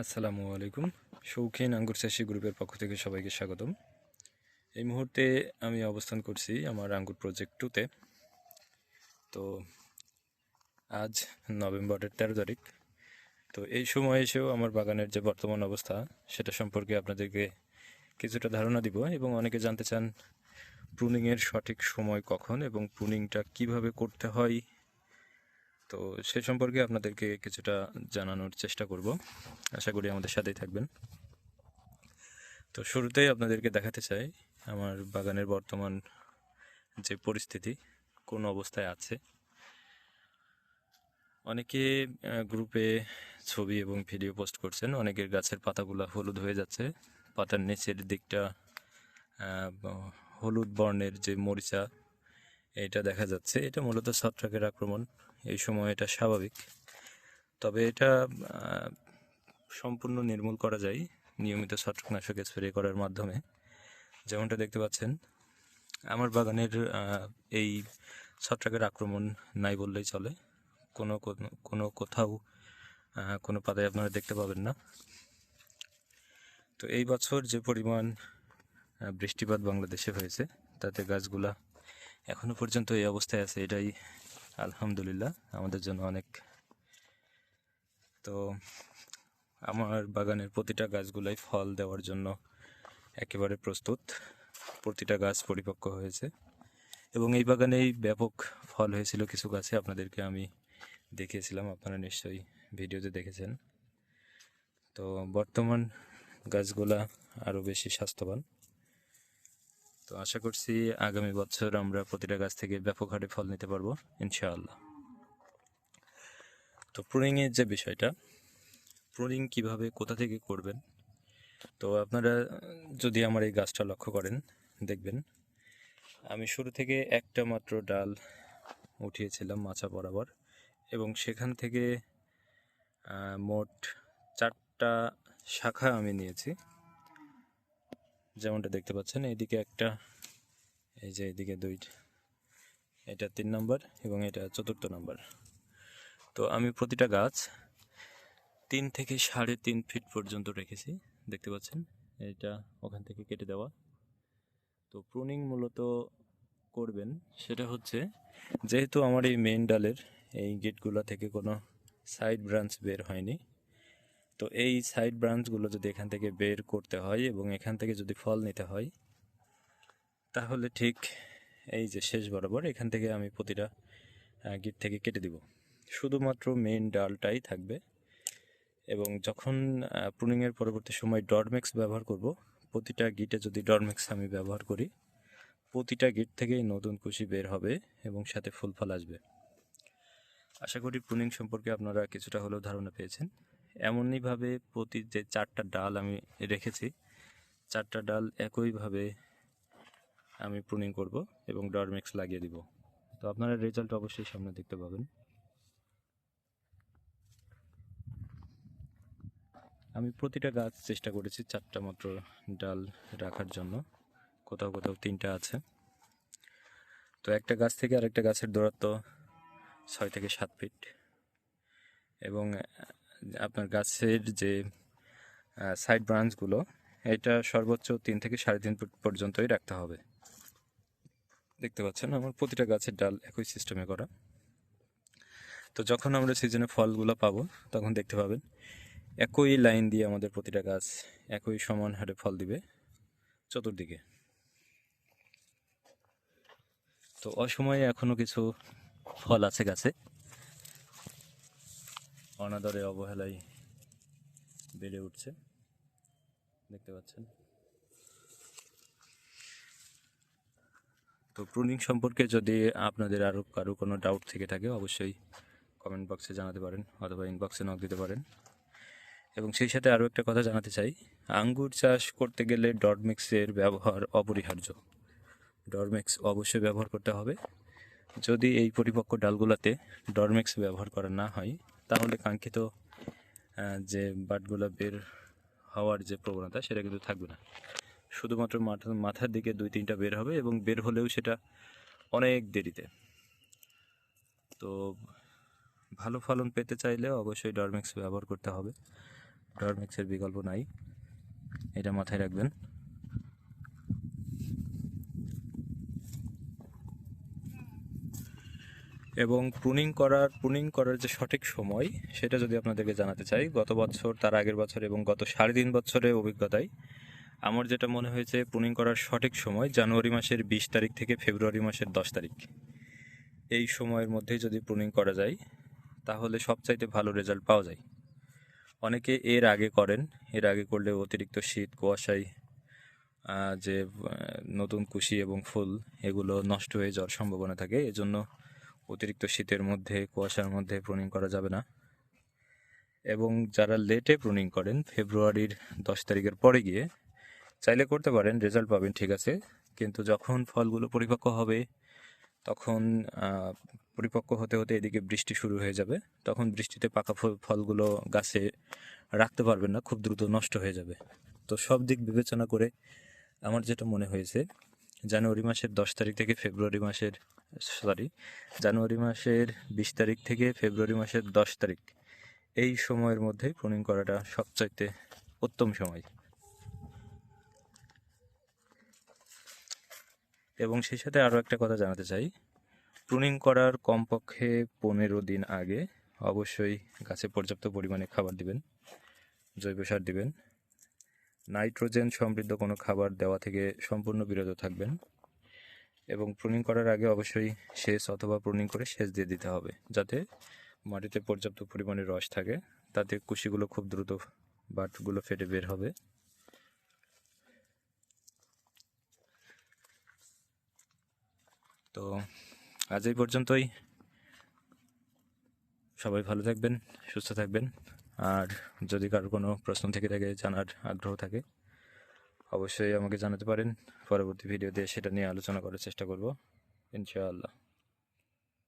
আসসালামু আলাইকুম। শৌখিন আঙ্গুর চাষি গ্রুপের পক্ষ থেকে সবাইকে স্বাগতম। এই মুহূর্তে আমি অবস্থান করছি আমার আঙ্গুর প্রজেক্ট টুতে তো। আজ নভেম্বরের তেরো তারিখ। তো এই সময় এসেও আমার বাগানের যে বর্তমান অবস্থা, সেটা সম্পর্কে আপনাদেরকে কিছুটা ধারণা দিব এবং অনেকে জানতে চান প্রুনিংয়ের সঠিক সময় কখন এবং প্রুনিংটা কীভাবে করতে হয় তো সে সম্পর্কে আপনাদেরকে কিছুটা জানানোর চেষ্টা করব। আশা করি আমাদের সাথেই থাকবেন। তো শুরুতেই আপনাদেরকে দেখাতে চাই, আমার বাগানের বর্তমান যে পরিস্থিতি, কোন অবস্থায় আছে। অনেকে গ্রুপে ছবি এবং ভিডিও পোস্ট করছেন। অনেকের গাছের পাতাগুলো হলুদ হয়ে যাচ্ছে। পাতার নিচের দিকটা হলুদ বর্ণের যে মরিচা এটা দেখা যাচ্ছে, এটা মূলত ছত্রাকের আক্রমণ। এই সময় এটা স্বাভাবিক। তবে এটা সম্পূর্ণ নির্মূল করা যায় নিয়মিত ছত্রাকনাশক স্প্রে করার মাধ্যমে। যেমনটা দেখতে পাচ্ছেন, আমার বাগানের এই ছত্রাকের আক্রমণ নাই বললেই চলে। কোনো কোনো- কোথাও কোনো পাতায় আপনারা দেখতে পাবেন না। তো এই বছর যে পরিমাণ বৃষ্টিপাত বাংলাদেশে হয়েছে, তাতে গাছগুলা এখনও পর্যন্ত এই অবস্থায় আছে এটাই আলহামদুলিল্লাহ আমাদের জন্য অনেক। তো আমার বাগানের প্রতিটা গাছগুলাই ফল দেওয়ার জন্য একেবারে প্রস্তুত। প্রতিটা গাছ পরিপক্ক হয়েছে এবং এই বাগানেই ব্যাপক ফল হয়েছিল কিছু গাছে, আপনাদেরকে আমি দেখিয়েছিলাম, আপনারা নিশ্চয়ই ভিডিওতে দেখেছেন। তো বর্তমান গাছগুলা আরও বেশি স্বাস্থ্যবান। তো আশা করছি আগামী বছর আমরা প্রতিটা গাছ থেকে ব্যাপক হারে ফল নিতে পারব, ইনশাআল্লাহ। তো প্রুনিংয়ের যে বিষয়টা প্রুনিং কীভাবে, কোথা থেকে করবেন? তো আপনারা যদি আমার এই গাছটা লক্ষ্য করেন, দেখবেন, আমি শুরু থেকে একটা মাত্র ডাল উঠিয়েছিলাম মাছা বরাবর এবং সেখান থেকে মোট চারটা শাখা আমি নিয়েছি। যেমনটা দেখতে পাচ্ছেন, এইদিকে একটা, এই যে এইদিকে দুইটা এটা তিন নম্বর এবং এটা চতুর্থ নম্বর। তো আমি প্রতিটা গাছ তিন থেকে সাড়ে তিন ফিট পর্যন্ত রেখেছি, দেখতে পাচ্ছেন? এটা ওখান থেকে কেটে দেওয়া। তো প্রুনিং মূলত করবেন, সেটা হচ্ছে যেহেতু আমার এই মেইন ডালের এই গেটগুলো থেকে কোনো সাইড ব্রাঞ্চ বের হয়নি তো এই সাইড ব্রাঞ্চগুলো যদি এখান থেকে বের করতে হয় এবং এখান থেকে যদি ফল নিতে হয়, তাহলে ঠিক এই যে শেষ বরাবর এখান থেকে আমি প্রতিটা গিট থেকে কেটে দিব। শুধুমাত্র মেইন ডালটাই থাকবে এবং যখন প্রুনিংয়ের পরবর্তী সময় ডরমেক্স ব্যবহার করব, প্রতিটা গিটে যদি ডরমেক্স আমি ব্যবহার করি, প্রতিটা গিট থেকেই নতুন কুশি বের হবে এবং সাথে ফুল ফল আসবে। আশা করি প্রুনিং সম্পর্কে আপনারা কিছুটা হলেও ধারণা পেয়েছেন। এমনইভাবে প্রতি যে চারটা ডাল আমি রেখেছি, চারটা ডাল একইভাবে আমি প্রুনিং করব এবং ডরমেক্স লাগিয়ে দিব। তো আপনারা রেজাল্ট অবশ্যই সামনে দেখতে পাবেন। আমি প্রতিটা গাছ চেষ্টা করেছি চারটা মাত্র ডাল রাখার জন্য। কোথাও কোথাও তিনটা আছে। তো একটা গাছ থেকে আরেকটা গাছের দূরত্ব ছয় থেকে সাত ফিট এবং আপনার গাছের যে সাইড ব্রাঞ্চগুলো এটা সর্বোচ্চ তিন থেকে সাড়ে তিন ফুট পর্যন্তই রাখতে হবে। দেখতে পাচ্ছেন আমার প্রতিটা গাছের ডাল একই সিস্টেমে করা। তো যখন আমরা সিজনে ফলগুলো পাবো, তখন দেখতে পাবেন একই লাইন দিয়ে আমাদের প্রতিটা গাছ একই সমান হারে ফল দিবে চতুর্দিকে। তো অসময়ে এখনও কিছু ফল আছে গাছে। অনাদরে অবহেলায় বেড়ে উঠছে। দেখতে পাচ্ছেন। তো প্রুনিং সম্পর্কে যদি আপনাদের আরও কারও কোনো ডাউট থেকে থাকে, অবশ্যই কমেন্ট বক্সে জানাতে পারেন অথবা ইনবক্সে নক দিতে পারেন। এবং সেই সাথে আরও একটা কথা জানাতে চাই, আঙ্গুর চাষ করতে গেলে ডরমিক্সের ব্যবহার অপরিহার্য। ডরমেক্স অবশ্যই ব্যবহার করতে হবে। যদি এই পরিপক্ক ডালগুলোতে ডরমেক্স ব্যবহার করা না হয় তাহলে কাঙ্ক্ষিত যে বাটগুলো বের হওয়ার যে প্রবণতা সেটা কিন্তু থাকবে না। শুধুমাত্র মাথা মাথার দিকে দুই তিনটা বের হবে এবং বের হলেও সেটা অনেক দেরিতে। তো ভালো ফলন পেতে চাইলে অবশ্যই ডরমেক্স ব্যবহার করতে হবে। ডরমেক্সের বিকল্প নাই। এটা মাথায় রাখবেন। এবং প্রুনিং করার প্রুনিং করার যে সঠিক সময়, সেটা যদি আপনাদেরকে জানাতে চাই, গত বছর, তার আগের বছর এবং গত সাড়ে তিন বছরের অভিজ্ঞতায়, আমার যেটা মনে হয়েছে প্রুনিং করার সঠিক সময় জানুয়ারি মাসের বিশ তারিখ থেকে ফেব্রুয়ারি মাসের দশ তারিখ। এই সময়ের মধ্যেই যদি প্রুনিং করা যায়, তাহলে সবচাইতে ভালো রেজাল্ট পাওয়া যায়। অনেকে এর আগে করেন, এর আগে করলে অতিরিক্ত শীত, কুয়াশায় যে নতুন কুশি এবং ফুল, এগুলো নষ্ট হয়ে যাওয়ার সম্ভাবনা থাকে। এজন্য অতিরিক্ত শীতের মধ্যে, কুয়াশার মধ্যে প্রুনিং করা যাবে না। এবং যারা লেটে প্রুনিং করেন ফেব্রুয়ারির দশ তারিখের পরে গিয়ে চাইলে করতে পারেন রেজাল্ট পাবেন, ঠিক আছে। কিন্তু যখন ফলগুলো পরিপক্ক হবে, তখন পরিপক্ক হতে হতে এদিকে বৃষ্টি শুরু হয়ে যাবে। তখন বৃষ্টিতে পাকা ফলগুলো গাছে রাখতে পারবেন না, খুব দ্রুত নষ্ট হয়ে যাবে। তো সব দিক বিবেচনা করে আমার যেটা মনে হয়েছে জানুয়ারি মাসের দশ তারিখ থেকে ফেব্রুয়ারি মাসের সরি জানুয়ারি মাসের বিশ তারিখ থেকে ফেব্রুয়ারি মাসের দশ তারিখ। এই সময়ের মধ্যে প্রুনিং করাটা সবচাইতে উত্তম সময়। এবং সেই সাথে আরও একটা কথা জানাতে চাই। প্রুনিং করার কমপক্ষে পনেরো দিন আগে অবশ্যই গাছে পর্যাপ্ত পরিমাণে খাবার দিবেন, জৈব সার দিবেন। নাইট্রোজেন সমৃদ্ধ কোনো খাবার দেওয়া থেকে সম্পূর্ণ বিরত থাকবেন এবং প্রুনিং করার আগে অবশ্যই সেচ অথবা প্রুনিং করে সেচ দিয়ে দিতে হবে যাতে মাটিতে পর্যাপ্ত পরিমাণে রস থাকে। তাতে কুশিগুলো খুব দ্রুত বাটগুলো ফেটে বের হবে। তো আজ এই পর্যন্তই। সবাই ভালো থাকবেন, সুস্থ থাকবেন। আর যদি কারোর কোনো প্রশ্ন থেকে থাকে, জানার আগ্রহ থাকে, অবশ্যই আমাকে জানাতে পারেন। পরবর্তী ভিডিওতে সেটা নিয়ে আলোচনা করার চেষ্টা করব। ইনশাআল্লাহ।